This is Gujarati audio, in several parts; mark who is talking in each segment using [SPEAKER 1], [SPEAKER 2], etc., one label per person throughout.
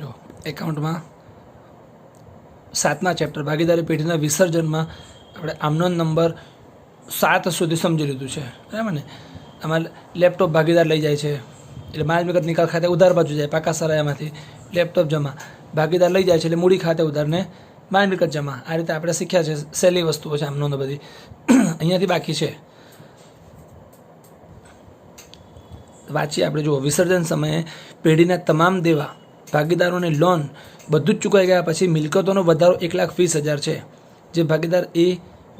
[SPEAKER 1] જો એકાઉન્ટમાં સાતમા ચેપ્ટર ભાગીદારી પેઢીના વિસર્જનમાં આપણે આમનો નંબર સાત સુધી સમજી લીધું છે. બરાબર ને? આમાં લેપટોપ ભાગીદાર લઈ જાય છે. એટલે માલ મિલકત નિકાલ ખાતે ઉધાર બાજુ જાય, પાકા સરાયામાંથી. લેપટોપ જમા. ભાગીદાર લઈ જાય છે એટલે મૂડી ખાતે ઉધારને માલ મિલકત જમા. આ રીતે આપણે શીખ્યા છે, સહેલી વસ્તુઓ છે આમનો બધી. અહીંયાથી બાકી છે. વાંચીએ આપણે, જુઓ. વિસર્જન સમયે પેઢીના તમામ દેવા ભાગીદારોની લોન બધું જ ચૂકવાઈ ગયા પછી મિલકતોનો વધારો એક લાખ વીસ હજાર છે. જે ભાગીદાર એ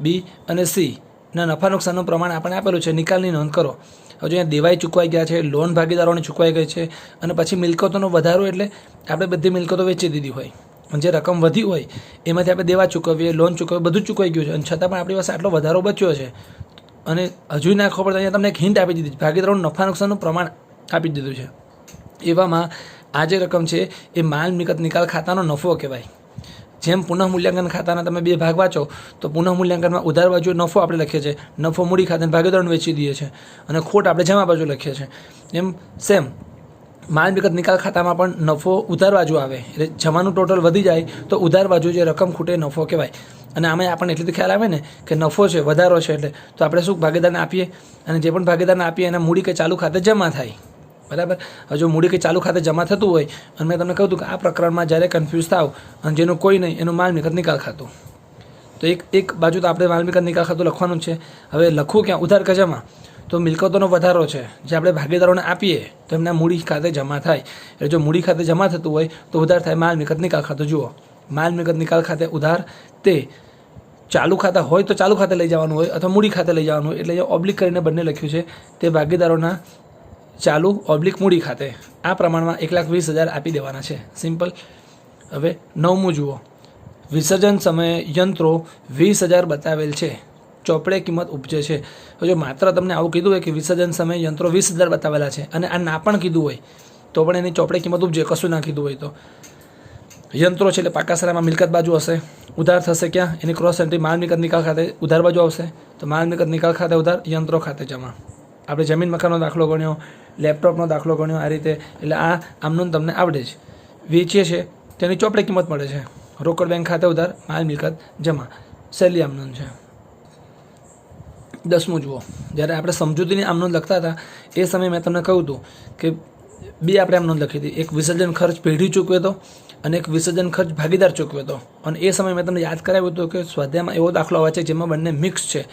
[SPEAKER 1] બી અને સી ના નફા નુકસાનનું પ્રમાણ આપણે આપેલું છે. નિકાલની નોંધ કરો. હજુ અહીંયા દેવાઈ ચૂકવાઈ ગયા છે લોન ભાગીદારોને ચૂકવાઈ ગઈ છે અને પછી મિલકતોનો વધારો એટલે આપણે બધી મિલકતો વેચી દીધી હોય. જે રકમ વધી હોય, એમાંથી આપણે દેવા ચૂકવીએ લોન ચૂકવીએ, બધું ચૂકવાઈ ગયું છે. અને છતાં પણ આપણી પાસે આટલો વધારો બચ્યો છે. અને હજુ નાખવો પડતા અહીંયા તમને એક હિન્ટ આપી દીધી ભાગીદારોનું નફા નુકસાનનું પ્રમાણ આપી દીધું છે. એવામાં આ જે રકમ છે, એ માલ મિલકત નિકાલ ખાતાનો નફો કહેવાય. જેમ પુનઃ મૂલ્યાંકન ખાતાના તમે બે ભાગ વાંચો, તો પુનઃમૂલ્યાંકનમાં ઉધાર બાજુ નફો આપણે લખીએ છીએ. નફો મૂડી ખાતાને ભાગીદારોને વેચી દઈએ છીએ. અને ખોટ આપણે જમા બાજુ લખીએ છીએ. એમ સેમ, માલ મિલકત નિકાલ ખાતામાં પણ નફો ઉધાર બાજુ આવે. એટલે જમાનું ટોટલ વધી જાય, તો ઉધાર બાજુ જે રકમ ખૂટે નફો કહેવાય. અને આમાં આપણને એટલું તો ખ્યાલ આવે ને, કે નફો છે, વધારો છે, એટલે તો આપણે શું ભાગીદારને આપીએ? અને જે પણ ભાગીદારને આપીએ, એના મૂડી કે ચાલુ ખાતે જમા થાય. બરાબર? જો મૂડી કે ચાલુ ખાતે જમા થતું હોય, અને મેં તમને કહ્યું હતું કે આ પ્રકરણમાં જ્યારે કન્ફ્યુઝ થાવ, અને જેનું કોઈ નહીં, એનું માલ મિલકત નિકાલ ખાતું. તો એક એક બાજુ તો આપણે માલ મિલકત નિકાલ ખાતું લખવાનું છે. હવે લખવું ક્યાં? ઉધાર કે જમા તો મિલકતોનો વધારો છે. જે આપણે ભાગીદારોને આપીએ, તો એમના મૂડી ખાતે જમા થાય. એટલે જો મૂડી ખાતે જમા થતું હોય, તો ઉધાર થાય માલ મિલકત નિકાલ ખાતું. જુઓ માલ મિલકત નિકાલ ખાતે ઉધાર તે ચાલુ ખાતા હોય તો ચાલુ ખાતે લઈ જવાનું હોય, અથવા મૂડી ખાતે લઈ જવાનું હોય, એટલે ઓબ્લિક કરીને બંને લખ્યું છે, તે ભાગીદારોના ચાલુ ઓબ્લિક મૂડી ખાતે આ પ્રમાણમાં એક લાખ વીસ હજાર આપી દેવાના છે. સિમ્પલ. હવે નવમું જુઓ. વિસર્જન સમયે યંત્રો વીસ હજાર બતાવેલ છે. ચોપડે કિંમત ઉપજે છે. જો માત્ર તમને આવું કીધું હોય કે વિસર્જન સમયે યંત્રો વીસ હજાર બતાવેલા છે અને આ ના પણ કીધું હોય, તો પણ એની ચોપડે કિંમત ઉપજે, કશું ના કીધું હોય તો. યંત્રો છે એટલે પાકાસરામાં મિલકત બાજુ હશે, ઉધાર થશે ક્યાં? એની ક્રોસ એન્ટ્રી માલ મિલકત નિકાલ ખાતે ઉધાર બાજુ આવશે. તો માલ મિલકત નિકાલ ખાતે ઉધાર યંત્રો ખાતે જમા. આપણે જમીન મકાનનો દાખલો ગણ્યો. લેપટોપનો દાખલો ગણ્યો આ રીતે, એટલે આ આમનું તમને આવડે છે. વેચીએ છીએ તેની ચોપડે કિંમત મળે છે. રોકડ બેંક ખાતે ઉધાર, માલ મિલકત જમા. સહેલી આમનોંધ છે. દસમું જુઓ. જ્યારે આપણે સમજૂતીની આમનોંધ લખતા હતા, એ સમયે મેં તમને કહ્યું હતું કે બે આપણે આમનોંધ લખી હતી. એક વિસર્જન ખર્ચ પેઢી ચૂકવે તો અને એક વિસર્જન ખર્ચ ભાગીદાર ચૂકવ્યો તો અને એ સમયે મેં તમને યાદ કરાવ્યું હતું કે સ્વાધ્યાયમાં એવો દાખલો આવે છે જેમાં બંને મિક્સ છે.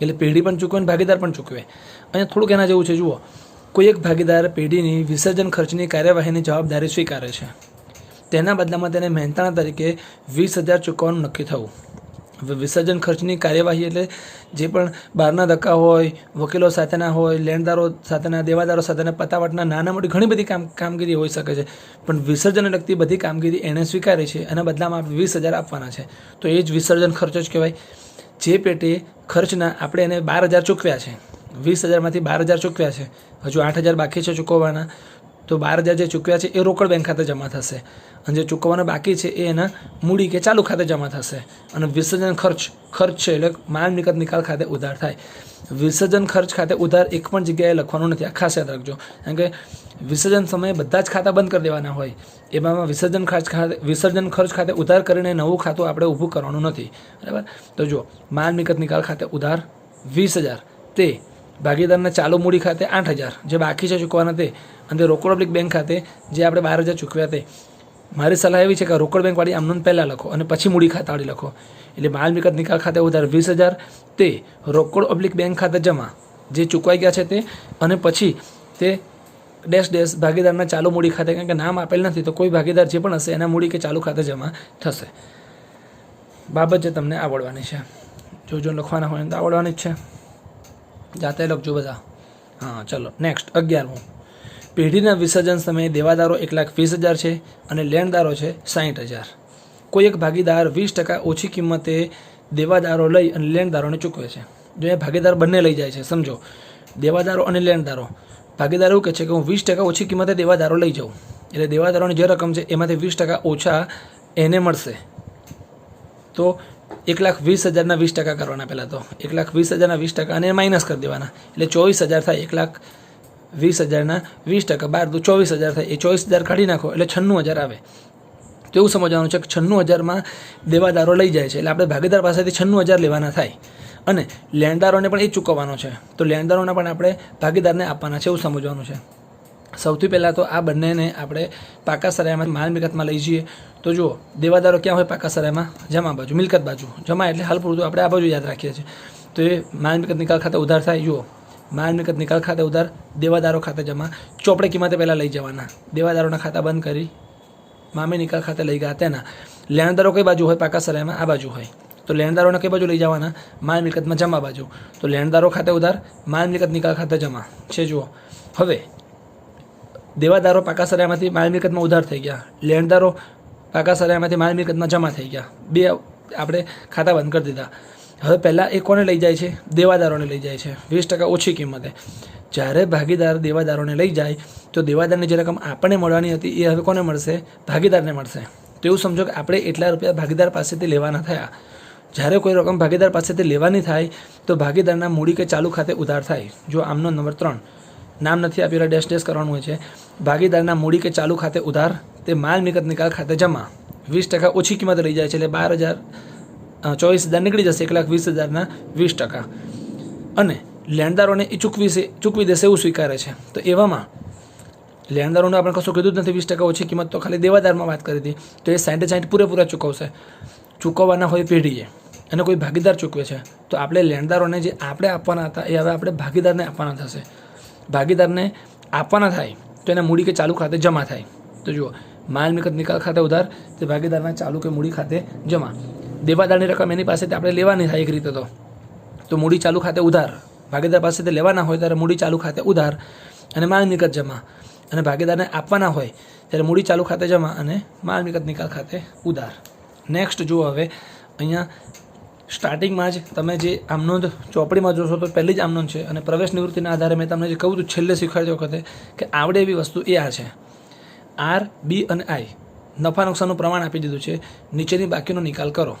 [SPEAKER 1] એટલે પેઢી પણ ચૂકવે અને ભાગીદાર પણ ચૂકવે. અહીંયા થોડુંક એના જેવું છે, જુઓ. કોઈ એક ભાગીદાર પેઢીની વિસર્જન ખર્ચની કાર્યવાહીની જવાબદારી સ્વીકારે છે. તેના બદલામાં તેને મહેનતાણા તરીકે વીસ હજાર ચૂકવવાનું નક્કી થવું વિસર્જન ખર્ચની કાર્યવાહી એટલે જે પણ બહારના ધક્કા હોય, વકીલો સાથેના હોય, લેણદારો સાથેના, દેવાદારો સાથેના, પતાવટના નાના મોટી ઘણી બધી કામ, કામગીરી હોઈ શકે છે. પણ વિસર્જનને લગતી બધી કામગીરી એણે સ્વીકારી છે. અને બદલામાં વીસ હજાર આપવાના છે. તો એ જ વિસર્જન ખર્ચ જ કહેવાય. જે પેટે ખર્ચના આપણે એને બાર હજાર ચૂકવ્યા છે. વીસ હજારમાંથી બાર હજાર ચૂકવ્યા છે. હજુ આઠ હજાર બાકી છે ચૂકવવાના, તો બાર હજાર જે ચૂકવ્યા છે એ રોકડ બેંક ખાતે જમા થશે. અને જે ચૂકવવાના બાકી છે એ એના મૂડી કે ચાલુ ખાતે જમા થશે. અને વિસર્જન ખર્ચ ખર્ચ છે એટલે માલ નિકત નિકાલ ખાતે ઉધાર થાય. વિસર્જન ખર્ચ ખાતે ઉધાર એક પણ જગ્યાએ લખવાનું નથી. આ ખાસ યાદ રાખજો. કારણ કે વિસર્જન સમયે બધા જ ખાતા બંધ કરી દેવાના હોય. એમાં વિસર્જન ખર્ચ ખાતે, વિસર્જન ખર્ચ ખાતે ઉધાર કરીને નવું ખાતું આપણે ઊભું કરવાનું નથી. બરાબર? તો જો માલ મિલકત નિકાલ ખાતે ઉધાર વીસ હજાર. તે ભાગીદારના ચાલુ મૂડી ખાતે આઠ હજાર. જે બાકી છે ચૂકવાના તે. અને તે રોકડ પબ્લિક બેંક ખાતે જે આપણે બાર હજાર ચૂકવ્યા તે. મારી સલાહ એવી છે કે રોકડ બેંકવાળી આમનું પહેલાં લખો અને પછી મૂડી ખાતાવાળી લખો. એટલે માલ મિલકત નિકાલ ખાતે વધારે વીસ હજાર. તે રોકડ ઓબ્લિક બેંક ખાતે જમા. જે ચૂકવાઈ ગયા છે તે. અને પછી તે ડેશ ડેશ ભાગીદારના ચાલુ મૂડી ખાતે. કારણ કે નામ આપેલ નથી તો કોઈ ભાગીદાર જે પણ હશે એના મૂડી કે ચાલુ ખાતે જમા થશે. બાબત જે તમને આવડવાની છે. જો જો લખવાના હોય તો આવડવાની જ છે. જાતે લખજો બધા. હા, ચલો નેક્સ્ટ અગિયારમું. પેઢીના વિસર્જન સમયે દેવાદારો એક લાખ વીસ હજાર છે અને લેણદારો છે સાહીઠ હજાર. કોઈ એક ભાગીદાર વીસ ટકા ઓછી કિંમતે દેવાદારો લઈ અને લેણદારોને ચૂકવે છે. જો એ ભાગીદાર બંને લઈ જાય છે, સમજો. દેવાદારો અને લેણદારો. ભાગીદાર એવું કહે છે કે હું વીસ ટકા ઓછી કિંમતે દેવાદારો લઈ જાઉં. એટલે દેવાદારોની જે રકમ છે, એમાંથી વીસ ટકા ઓછા એને મળશે. તો એક લાખ વીસ હજારના વીસ ટકા કરવાના પહેલાં તો. એક લાખ વીસ હજારના વીસ ટકા અને માઇનસ કરી દેવાના. એટલે ચોવીસ હજાર થાય, એક લાખ વીસ હજારના વીસ ટકા. બાર દુ ચોવીસ હજાર થાય, એ ચોવીસ હજાર કાઢી નાખો, એટલે છન્નું હજાર આવે. તો એવું સમજવાનું છે કે છન્નું હજારમાં દેવાદારો લઈ જાય છે. એટલે આપણે ભાગીદાર પાસેથી છન્નું હજાર લેવાના થાય. અને લેણદારોને પણ એ ચૂકવવાનો છે. તો લેણદારોને પણ આપણે ભાગીદારને આપવાના છે, એવું સમજવાનું છે. સૌથી પહેલાં તો આ બંનેને આપણે પાકા સરાયમાં માલ મિલકતમાં લઈ જઈએ. તો જુઓ, દેવાદારો ક્યાં હોય પાકા સરાયમાં? જમા બાજુ, મિલકત બાજુ. જમા એટલે હાલ પૂરતું આપણે આ બાજુ યાદ રાખીએ છીએ. તો એ માલ મિલકત નિકાલ ખાતે ઉધાર થાય. જુઓ, માલ મિલકત નિકાલ ખાતે ઉધાર દેવાદારો ખાતે જમા. ચોપડે કિંમતે પહેલાં લઈ જવાના. દેવાદારોના ખાતા બંધ કરી. મામી નિકાલ ખાતે લઈ ગયા તેના. લેણદારો કઈ બાજુ હોય પાકા સરાયમાં? આ બાજુ હોય. તો લેણદારોને કઈ બાજુ લઈ જવાના? માલ મિલકતમાં જમા બાજુ. તો લેણદારો ખાતે ઉધાર, માલ મિલકત નિકાલ ખાતે જમા. છે જુઓ. હવે દેવાદારો પાકા સરાયમાંથી માલ મિલકતમાં ઉધાર થઈ ગયા. લેણદારો પાકા સરાયમાંથી માલ મિલકતમાં જમા થઈ ગયા. બે આપણે ખાતા બંધ કરી દીધા. હવે પહેલાં એ કોને લઈ જાય છે? દેવાદારોને લઈ જાય છે. વીસ ટકા ઓછી કિંમતે. જ્યારે ભાગીદાર દેવાદારોને લઈ જાય, તો દેવાદારની જે રકમ આપણને મળવાની હતી, એ હવે કોને મળશે? ભાગીદારને મળશે. તો એવું સમજો કે આપણે એટલા રૂપિયા ભાગીદાર પાસેથી લેવાના થયા. જ્યારે કોઈ રકમ ભાગીદાર પાસેથી લેવાની થાય, તો ભાગીદારના મૂડી કે ચાલુ ખાતે ઉધાર થાય, જો આમનો નંબર ત્રણ. નામ નથી આપેલા ડેશ ડેશ કરવાનું હોય છે. ભાગીદારના મૂડી કે ચાલુ ખાતે ઉધાર, તે માલ મિલકત નિકાલ ખાતે જમા. વીસ ટકા ઓછી કિંમત લઈ જાય છે એટલે બાર હજાર ચોવીસ હજાર નીકળી જશે, એક લાખ વીસ હજારના વીસ ટકા. અને લેણદારોને એ ચૂકવીશે ચૂકવી દેશે એવું સ્વીકારે છે. તો એવામાં લેણદારોને આપણે કશું કીધું જ નથી, વીસ ટકા ઓછી કિંમત તો ખાલી દેવાદારમાં વાત કરી હતી. તો એ સાઠે સાઠ પૂરેપૂરા ચૂકવશે. ચૂકવવાના હોય પેઢીએ. અને કોઈ ભાગીદાર ચૂકવે છે. તો આપણે લેણદારોને જે આપણે આપવાના હતા, એ હવે આપણે ભાગીદારને આપવાના થશે. ભાગીદારને આપવાના થાય, તો એના મૂડી કે ચાલુ ખાતે જમા થાય. તો જુઓ, માલ મિલકત નિકાલ ખાતે ઉધાર, તે ભાગીદારના ચાલુ કે મૂડી ખાતે જમા. દેવાદારની રકમ એની પાસેથી આપણે લેવાની થાય એક રીતે તો. તો મૂડી ચાલુ ખાતે ઉધાર. ભાગીદાર પાસેથી લેવાના હોય ત્યારે મૂડી ચાલુ ખાતે ઉધાર અને માલ મિલકત જમા. અને ભાગીદારને આપવાના હોય ત્યારે મૂડી ચાલુ ખાતે જમા અને માલ મિલકત નિકાલ ખાતે ઉધાર. નેક્સ્ટ જુઓ હવે, અહીંયા સ્ટાર્ટિંગમાં જ તમે જે આમનોંધ ચોપડીમાં જોશો તો પહેલી જ આમનો છે અને પ્રવેશ નિવૃત્તિના આધારે મેં તમને જે કહું છું, છેલ્લે શીખવાડતી વખતે કે આવડે એવી વસ્તુ એ આ છે. આર બી અને આઈ નફા નુકસાનનું પ્રમાણ આપી દીધું છે. નીચેની બાકીનો નિકાલ કરો.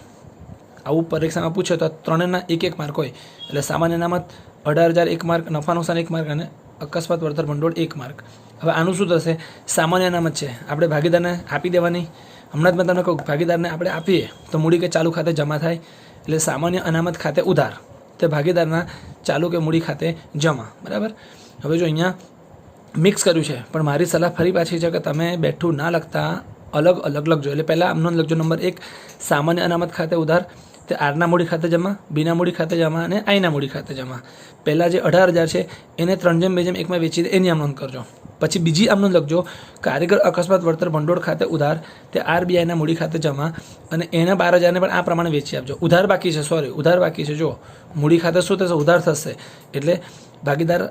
[SPEAKER 1] આવું પરીક્ષામાં પૂછે તો ત્રણેયના એક એક માર્ક હોય. એટલે સામાન્ય અનામત અઢાર હજાર એક માર્ક નફા નુકસાન એક માર્ક અને અકસ્માત વળતર ભંડોળ એક માર્ક હવે આનું શું થશે? સામાન્ય અનામત છે. આપણે ભાગીદારને આપી દેવાની. હમણાં જ મેં તમને કહું ભાગીદારને આપણે આપીએ તો મૂડી કે ચાલુ ખાતે જમા થાય. એટલે સામાન્ય અનામત ખાતે ઉધાર. તે ભાગીદારના ચાલુ કે મૂડી ખાતે જમા. બરાબર? હવે જો અહીંયા મિક્સ કર્યું છે, પણ મારી સલાહ ફરી પાછી છે કે તમે બેઠું ના લખતા અલગ અલગ લખજો. એટલે પહેલાં આમનો લખજો. નંબર એક, સામાન્ય અનામત ખાતે ઉધાર, તે આરના મૂડી ખાતે જમા બીના મૂડી ખાતે જમા અને આઈના મૂડી ખાતે જમા. પહેલાં જે અઢાર હજાર છે, એને ત્રણ જેમ બે જેમ એકમાં વેચી દે, એની આમનોંધ કરજો. પછી બીજી આમનું લખજો. કારીગર અકસ્માત વળતર ભંડોળ ખાતે ઉધાર, તે આરબીઆઈના મૂડી ખાતે જમા, અને એના બાર હજારને પણ આ પ્રમાણે વેચી આપજો. ઉધાર બાકી છે સોરી ઉધાર બાકી છે જો મૂડી ખાતે શું થશે? ઉધાર થશે. એટલે ભાગીદાર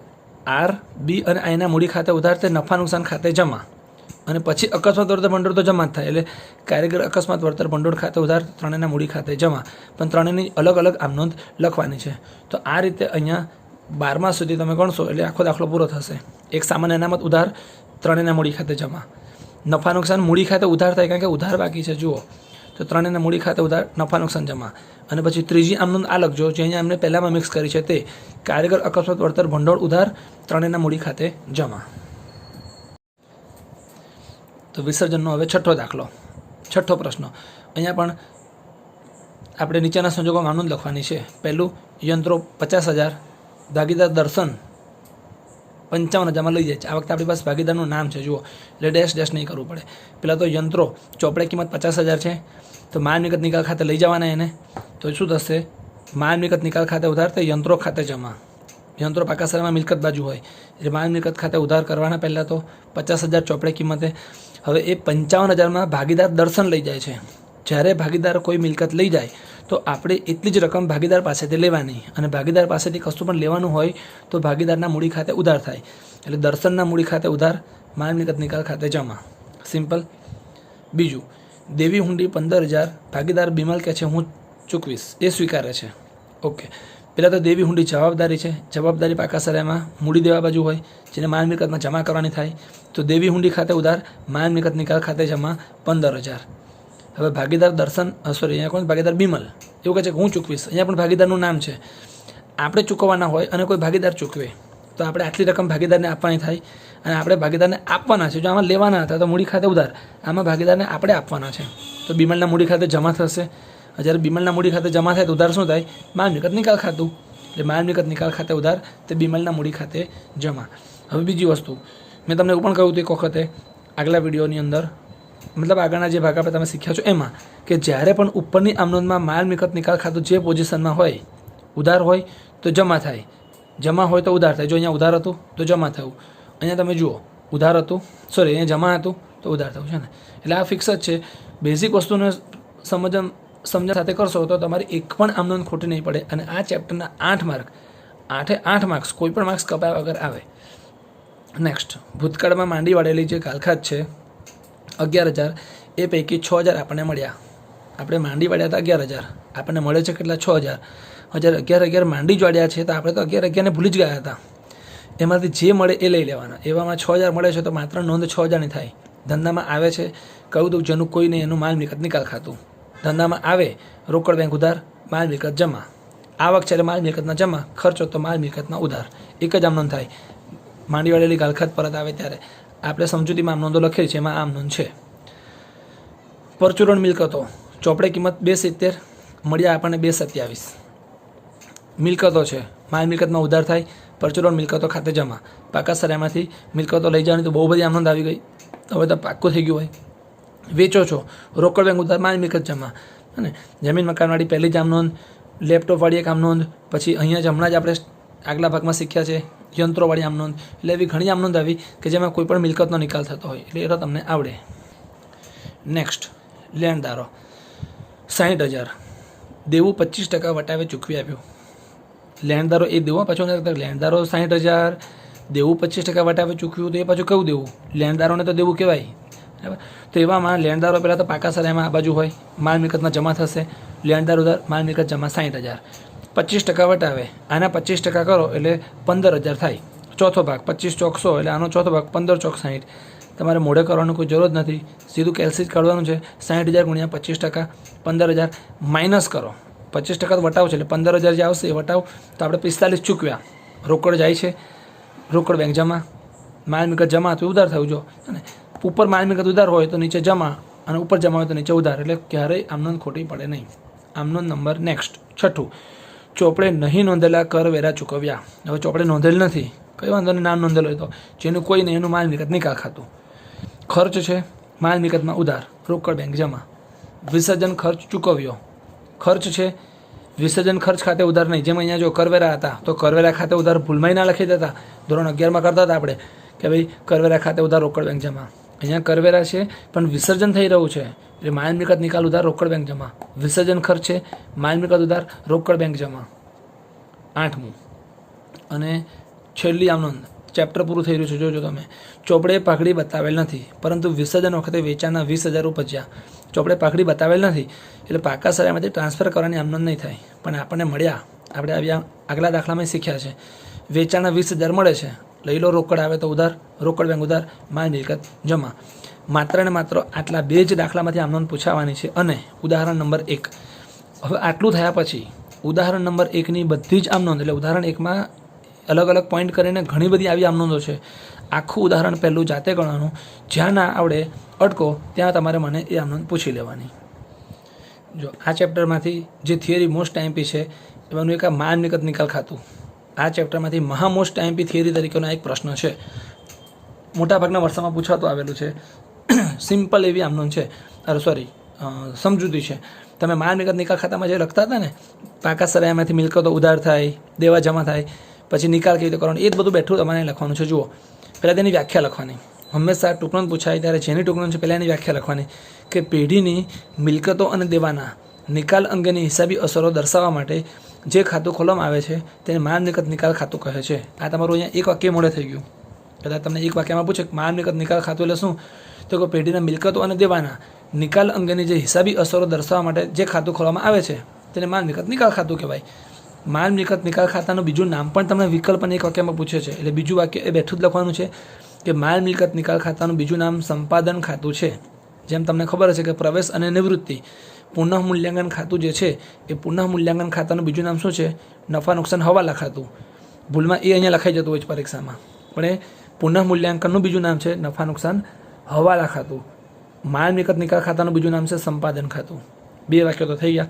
[SPEAKER 1] આર બી અને આઈના મૂડી ખાતે ઉધાર, તે નફા નુકસાન ખાતે જમા. અને પછી અકસ્માત વળતર ભંડોળ તો જમા જ થાય. એટલે કારીગર અકસ્માત વળતર ભંડોળ ખાતે ઉધાર ત્રણેયના મૂડી ખાતે જમા. પણ ત્રણેયની અલગ અલગ આમ નોંધ લખવાની છે. તો આ રીતે અહીંયા બારમા સુધી તમે ગણશો, એટલે આખો દાખલો પૂરો થશે. એક સામાન્ય અનામત ઉધાર ત્રણેયના મૂડી ખાતે જમા. નફા નુકસાન મૂડી ખાતે ઉધાર થાય કારણ કે ઉધાર બાકી છે, જુઓ. તો ત્રણેયના મૂડી ખાતે ઉધાર, નફા નુકસાન જમા. અને પછી ત્રીજી આમનું આ લખજો જે અહીંયા એમને પહેલાંમાં મિક્સ કરી છે તે. કારીગર અકસ્માત વળતર ભંડોળ ઉધાર ત્રણેયના મૂડી ખાતે જમા. તો વિસર્જનનો હવે છઠ્ઠો દાખલો. છઠ્ઠો પ્રશ્ન. અહીંયા પણ આપણે નીચેના સંજોગોમાં આનંદ લખવાની છે. પહેલું, યંત્રો પચાસ હજાર ભાગીદાર દર્શન પંચાવન હજારમાં લઈ જાય છે. આ વખતે આપણી પાસે ભાગીદારનું નામ છે. જુઓ. એટલે ડેશ ડેશ નહીં કરવું પડે. પહેલાં તો યંત્રો. ચોપડે કિંમત પચાસ હજાર છે. તો માલ મિલકત નિકાલ ખાતે લઈ જવાના એને. તો શું થશે? માલ મિલકત નિકાલ ખાતે ઉધાર તે યંત્રો ખાતે જમા. યંત્રો પાકાસરામાં મિલકત બાજુ હોય. એટલે માલ મિલકત ખાતે ઉધાર કરવાના પહેલાં તો પચાસ હજાર ચોપડે કિંમતે. હવે એ પંચાવન હજારમાં ભાગીદાર દર્શન લઈ જાય છે. જ્યારે ભાગીદાર કોઈ મિલકત લઈ જાય, તો આપણે એટલી જ રકમ ભાગીદાર પાસેથી લેવાની. અને ભાગીદાર પાસેથી કશું પણ લેવાનું હોય, તો ભાગીદારના મૂડી ખાતે ઉધાર થાય. એટલે દર્શનના મૂડી ખાતે ઉધાર, માલ મિલકત નિકાલ ખાતે જમા. સિમ્પલ. બીજું, દેવી હુંડી પંદર હજાર, ભાગીદાર બિમલ કહે છે, હું ચૂકવીશ. એ સ્વીકારે છે. ઓકે પહેલાં તો દેવી હુંડી જવાબદારી છે. જવાબદારી પાકાસરામાં મૂડી દેવા બાજુ હોય, જેને માલ મિલકતમાં જમા કરવાની થાય, તો દેવી હુંડી ખાતે ઉધાર, માલ મિલકત નિકાલ ખાતે જમા પંદર હજાર. હવે ભાગીદાર દર્શન સોરી અહીંયા કોણ? ભાગીદાર બિમલ. એવું કહે છે કે હું ચૂકવીશ. અહીંયા પણ ભાગીદારનું નામ છે. આપણે ચૂકવવાના હોય અને કોઈ ભાગીદાર ચૂકવે, તો આપણે આટલી રકમ ભાગીદારને આપવાની થાય અને આપણે ભાગીદારને આપવાના છે. જો આમાં લેવાના હતા, તો મૂડી ખાતે ઉધાર. આમાં ભાગીદારને આપણે આપવાના છે. તો બીમલના મૂડી ખાતે જમા થશે. જ્યારે બીમલના મૂડી ખાતે જમા થાય, તો ઉધાર શું થાય? માલ મિલકત નિકાલ ખાતું. એટલે માલ મિલકત નિકાલ ખાતે ઉધાર, તે બીમલના મૂડી ખાતે જમા. હવે બીજી વસ્તુ. મેં તમને એવું પણ કહ્યું હતું એક વખતે, આગલા વિડીયોની અંદર મતલબ આગળના જે ભાગ આપણે તમે શીખ્યા છો એમાં કે જ્યારે પણ ઉપરની આમનોંધમાં માલ મિલકત નિકાલ ખાતું જે પોઝિશનમાં હોય, ઉધાર હોય, તો જમા થાય. જમા હોય તો ઉધાર થાય. જો અહીંયા ઉધાર હતું, તો જમા થયું. અહીંયા તમે જુઓ, ઉધાર હતું. સોરી અહીંયા જમા હતું, તો ઉધાર થયું, છે ને? એટલે આ ફિક્સ જ છે. બેઝિક વસ્તુને સમજ સમજણ સાથે કરશો તો તમારી એક પણ આમનોંધ ખોટી નહીં પડે. અને આ ચેપ્ટરના આઠ માર્ક આઠે આઠ માર્ક્સ કોઈ પણ માર્ક્સ કપાયા વગર આવે. નેક્સ્ટ ભૂતકાળમાં માંડી વાળેલી જે કાલખાત છે અગિયાર હજાર. એ પૈકી છ હજાર આપણને મળ્યા. આપણે માંડી વાળ્યા હતા અગિયાર હજાર. આપણને મળે છે કેટલા? છ હજાર. હજાર અગિયાર અગિયાર માંડી જ છે, તો આપણે તો અગિયાર અગિયારને ભૂલી જ ગયા હતા. એમાંથી જે મળે એ લઈ લેવાના. એવામાં છ હજાર મળે છે, તો માત્ર નોંધ છ હજારની થાય. ધંધામાં આવે છે, કહું દઉં જેનું કોઈ નહીં, એનું માલ મિલકત નિકાલ ખાતું. ધંધામાં આવે, રોકડ બેંક ઉધાર, માલ મિલકત જમા. આવક છે એટલે માલ મિલકતના જમા, ખર્ચો તો માલ મિલકતના ઉધાર. એક જ આમ નોંધ થાય. માંડી વાળેલી ગાલખાત પરત આવે ત્યારે. આપણે સમજૂતીમાં આમ નોંધો લખેલી છે, એમાં આમ નોંધ છે. પરચુરણ મિલકતો. ચોપડે કિંમત બે સિત્તેર, મળ્યા આપણને બે સત્યાવીસ. મિલકતો છે. માલ મિલકતમાં ઉધાર થાય, પરચુરણ મિલકતો ખાતે જમા. પાકા સરાયમાંથી મિલકતો લઈ જવાની તો બહુ બધી આનંદ આવી ગઈ. હવે તો પાક્કું થઈ ગયું હોય. વેચો છો. રોકડ બેંક ઉધાર, માલ મિલકત જમા. અને જમીન મકાનવાળી પહેલી જ આમ નોંધ, લેપટોપવાળી એક આમ નોંધ. પછી અહીંયા જ હમણાં જ આપણે આગલા ભાગમાં શીખ્યા છે યંત્રોવાળી આમનોંધ. એટલે એવી ઘણી આમ નોંધ આવી કે જેમાં કોઈ પણ મિલકતનો નિકાલ થતો હોય. એટલે એ તો તમને આવડે. નેક્સ્ટ લેણદારો સાહીઠ હજાર. દેવું પચીસ ટકા વટાવે ચૂકવી આપ્યું. લેણદારો એ દેવું, પાછું લેણદારો સાહીઠ હજાર. દેવું પચીસ ટકા વટાવે ચૂકવ્યું તો એ પાછું કયું દેવું? લેણદારોને તો દેવું કહેવાય. બરાબર? તો એવામાં લેણદારો પહેલાં તો પાકા સરાયમાં આ બાજુ હોય, માલ મિલકતમાં જમા થશે. લેણદાર ઉધાર માલ મિલકત જમા સાહીઠ હજાર. પચીસ ટકા વટાવે. આના પચીસ ટકા કરો એટલે પંદર હજાર થાય. ચોથો ભાગ, પચીસ ચોકસો એટલે આનો ચોથો ભાગ પંદર ચોક સાહીઠ. તમારે મોઢે કરવાનું કોઈ જરૂર જ નથી. સીધું કેલ્સી જ કાઢવાનું છે. સાહીઠ હજાર ગુણ્યા પચીસ ટકા, પંદર હજાર માઇનસ કરો. પચીસ ટકા તો વટાવ છે એટલે પંદર હજાર જે આવશે એ વટાવ. તો આપણે પિસ્તાલીસ ચૂકવ્યા. રોકડ જાય છે. રોકડ બેંક જમા. માલ મિલકત જમા તો ઉધાર થયું જો. અને ઉપર માલ મિલકત ઉધાર હોય તો નીચે જમા અને ઉપર જમા હોય તો નીચે ઉધાર. એટલે ક્યારેય આમનો ખોટી પડે નહીં. આમનો નંબર નેક્સ્ટ છઠ્ઠું. ચોપડે નહીં નોંધેલા કરવેરા ચૂકવ્યા. હવે ચોપડે નોંધેલ નથી. કઈ વાંધો નહીં નામ નોંધેલ હોય તો. જેનું કોઈ નહીં, એનું માલ મિલકત નિકાલ ખાતું ખર્ચ છે, માલ મિલકતમાં ઉધાર. રોકડ બેંક જમા. વિસર્જન ખર્ચ ચૂકવ્યો. ખર્ચ છે, વિસર્જન ખર્ચ ખાતે ઉધાર નહીં. જેમ અહીંયા જો કરવેરા હતા, તો કરવેરા ખાતે ઉધાર ભૂલમાં ના લખી દેતા. ધોરણ અગિયારમાં કરતા હતા આપણે, કે ભાઈ કરવેરા ખાતે ઉધાર રોકડ બેંક જમા. અહીંયા કરવેરા છે, પણ વિસર્જન થઈ રહ્યું છે. એટલે માયન મિલકત નિકાલ ઉધાર રોકડ બેંક જમા. વિસર્જન ખર્ચ માલ મિલકત ઉધાર રોકડ બેંક જમા. આઠમું. અને છેલ્લી આમ ચેપ્ટર પૂરું થઈ રહ્યું છે. જોજો તમે. ચોપડે પાઘડી બતાવેલ નથી, પરંતુ વિસર્જન વખતે વેચાણના વીસ હજાર ઉપજ્યા ચોપડે પાઘડી બતાવેલ નથી, એટલે પાકા સરાયમાંથી ટ્રાન્સફર કરવાની આમનંદ નહીં થાય. પણ આપણને મળ્યા. આપણે આવ્યા આગલા દાખલામાં શીખ્યા છે. વેચાણના વીસ હજાર મળે છે. લઈ લો રોકડ આવે તો ઉધાર, રોકડ બેંક ઉધાર માલ મિલકત જમા. માત્ર ને માત્ર આટલા બે જ દાખલામાંથી આમનોન પૂછાવાની છે. અને ઉદાહરણ નંબર એક. હવે આટલું થયા પછી ઉદાહરણ નંબર એકની બધી જ આમ નોંધ, એટલે ઉદાહરણ એકમાં અલગ અલગ પોઈન્ટ કરીને ઘણી બધી આવી આમ નોંધો છે. આખું ઉદાહરણ પહેલું જાતે ગણવાનું. જ્યાં ના આવડે અટકો, ત્યાં તમારે મને એ આમ નોંધ પૂછી લેવાની. જો આ ચેપ્ટરમાંથી જે થિયરી મોસ્ટ ટાઈમપી છે, એમાંનું એક આ માન મિલકત નિકાલ ખાતું. આ ચેપ્ટરમાંથી મહા મોસ્ટ ટાઈમપી થિયરી તરીકેનો એક પ્રશ્ન છે. મોટાભાગના વર્ષોમાં પૂછાતું આવેલું છે. સિમ્પલ એવી આમનું છે. અરે સોરી સમજૂતી છે. તમે મિલકત નિકાલ ખાતામાં જે લખતા હતા ને પાકા એમાંથી મિલકતો ઉધાર થાય, દેવા જમા થાય, પછી નિકાલ કેવી રીતે કરવાનો, એ જ બધું બેઠું તમારે લખવાનું છે. જુઓ, પહેલાં તેની વ્યાખ્યા લખવાની. હંમેશા ટૂંકનોંધ પૂછાય, ત્યારે જેની ટૂંકનોંધ છે પહેલાં એની વ્યાખ્યા લખવાની કે પેઢીની મિલકતો અને દેવાના નિકાલ અંગેની હિસાબી અસરો દર્શાવવા માટે જે ખાતું ખોલવામાં આવે છે, તેને મિલકત નિકાલ ખાતું કહે છે. આ તમારું અહીંયા એક વાક્ય મોડે થઈ ગયું. કદાચ તમને એક વાક્યમાં પૂછે કે માલ નિકાલ ખાતું એટલે શું? તો કે પેઢીના મિલકતો અને દેવાના નિકાલ અંગેની જે હિસાબી અસરો દર્શાવવા માટે જે ખાતું ખોલવામાં આવે છે, તેને માલ મિલકત નિકાલ ખાતું કહેવાય. માલ મિલકત નિકાલ ખાતાનું બીજું નામ પણ તમને વિકલ્પ અને એક વાક્યમાં પૂછે છે. એટલે બીજું વાક્ય એ બેઠું જ લખવાનું છે કે માલ મિલકત નિકાલ ખાતાનું બીજું નામ સંપાદન ખાતું છે. જેમ તમને ખબર હશે કે પ્રવેશ અને નિવૃત્તિ, પુનઃ મૂલ્યાંકન ખાતું જે છે, એ પુનઃ મૂલ્યાંકન ખાતાનું બીજું નામ શું છે? નફા નુકસાન હવાલા ખાતું. ભૂલમાં એ અહીંયા લખાઈ જતું હોય છે પરીક્ષામાં. પણ એ પુનઃ મૂલ્યાંકનનું બીજું નામ છે નફા નુકસાન હવાલા ખાતું માલ મિલકત નિકાલ ખાતાનું બીજું નામ છે સંપાદન ખાતું. બે વાક્યો તો થઈ ગયા.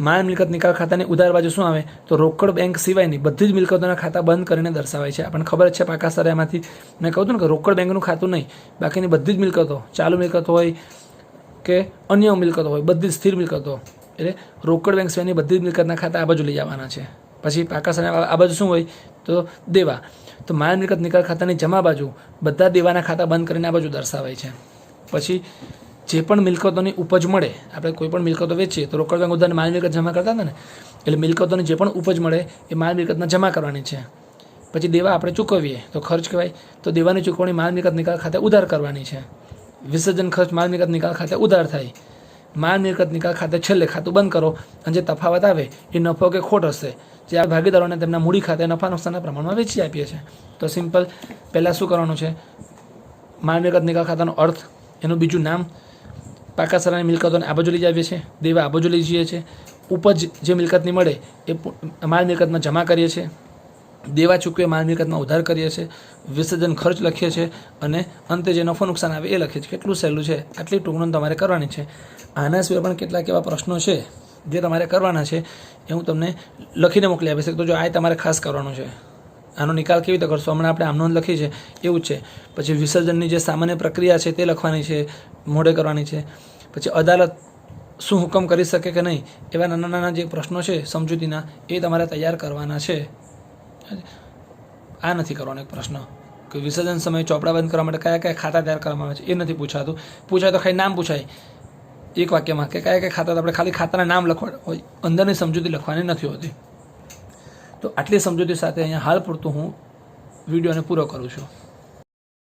[SPEAKER 1] માલ મિલકત નિકાલ ખાતાની ઉધાર બાજુ શું આવે? તો રોકડ બેંક સિવાયની બધી જ મિલકતોના ખાતા બંધ કરીને દર્શાવાય છે. આપણને ખબર જ છે પાકા સરે મેં કહું હતું ને કે રોકડ બેંકનું ખાતું નહીં. બાકીની બધી જ મિલકતો, ચાલુ મિલકતો હોય કે અન્ય મિલકતો હોય, બધી જ સ્થિર મિલકતો. એટલે રોકડ બેંક સિવાયની બધી જ મિલકતના ખાતા આ બાજુ લઈ આવવાના છે. પછી પાકા આ બાજુ શું હોય? તો દેવા. તો માલ મિલકત નિકાલ ખાતાની જમા બાજુ બધા દેવાના ખાતા બંધ કરીને આ બાજુ દર્શાવાય છે. પછી જે પણ મિલકતોની ઉપજ મળે, આપણે કોઈ પણ મિલકતો વેચીએ, તો રોકડ બેંક ઉધાર માલ મિલકત જમા કરતા હતા ને? એટલે મિલકતોની જે પણ ઉપજ મળે, એ માલ મિલકતમાં જમા કરવાની છે. પછી દેવા આપણે ચૂકવીએ, તો ખર્ચ કહેવાય. તો દેવાની ચૂકવણી માલ મિલકત નિકાલ ખાતે ઉધાર કરવાની છે. વિસર્જન ખર્ચ માલ મિલકત નિકાલ ખાતે ઉધાર થાય. માલ મિલકત નિકાલ ખાતે છેલ્લે ખાતું બંધ કરો અને જે તફાવત આવે, એ નફો કે ખોટ હશે. જે આ ભાગીદારોને તેમના મૂડી ખાતે નફા નુકસાનના પ્રમાણમાં વેચી આપીએ છીએ. તો સિમ્પલ, પહેલાં શું કરવાનું છે? માલ મિલકત નિકાલ ખાતાનો અર્થ, એનું બીજું નામ પાકા સરાની મિલકતોને આ બાજુ લઈ આવીએ છીએ. દેવા આ લઈ જઈએ છીએ. ઉપજ જે મિલકતની મળે એ માલ મિલકતમાં જમા કરીએ છીએ. દેવા ચૂકવે માલ મિલકતમાં ઉધાર કરીએ છીએ. વિસર્જન ખર્ચ લખીએ છીએ અને અંતે જે નફો નુકસાન આવે એ લખીએ છીએ. કેટલું સહેલું છે? આટલી ટૂંકણો તમારે કરવાની છે. આના સિવાય પણ કેટલાક એવા પ્રશ્નો છે. જે તમારે કરવાના છે, એ હું તમને લખીને મોકલી આપીશ. તો જો આ તમારે ખાસ કરવાનું છે. આનો નિકાલ કેવી રીતે કરશો? હમણાં આપણે આમનોંધ લખી છે, એવું જ છે. પછી વિસર્જનની જે સામાન્ય પ્રક્રિયા છે, તે લખવાની છે મોઢે કરવાની છે. પછી અદાલત શું હુકમ કરી શકે કે નહીં, એવા નાના નાના જે પ્રશ્નો છે સમજૂતીના, એ તમારે તૈયાર કરવાના છે. આ નથી કરવાનો એક પ્રશ્ન. કે વિસર્જન સમયે ચોપડા બંધ કરવા માટે કયા કયા ખાતા તૈયાર કરવામાં આવે છે, એ નથી પૂછાતું. પૂછાય તો ખાલી નામ પૂછાય. એક વાક્યમાં કે કયા કયા ખાતા આપણે ખાલી ખાતાના નામ લખવા હોય, અંદરની સમજૂતી લખવાની નથી હોતી. તો આટલી સમજૂતી સાથે અહીંયા હાલ પૂરતું હું વિડીયોને પૂરો કરું છું.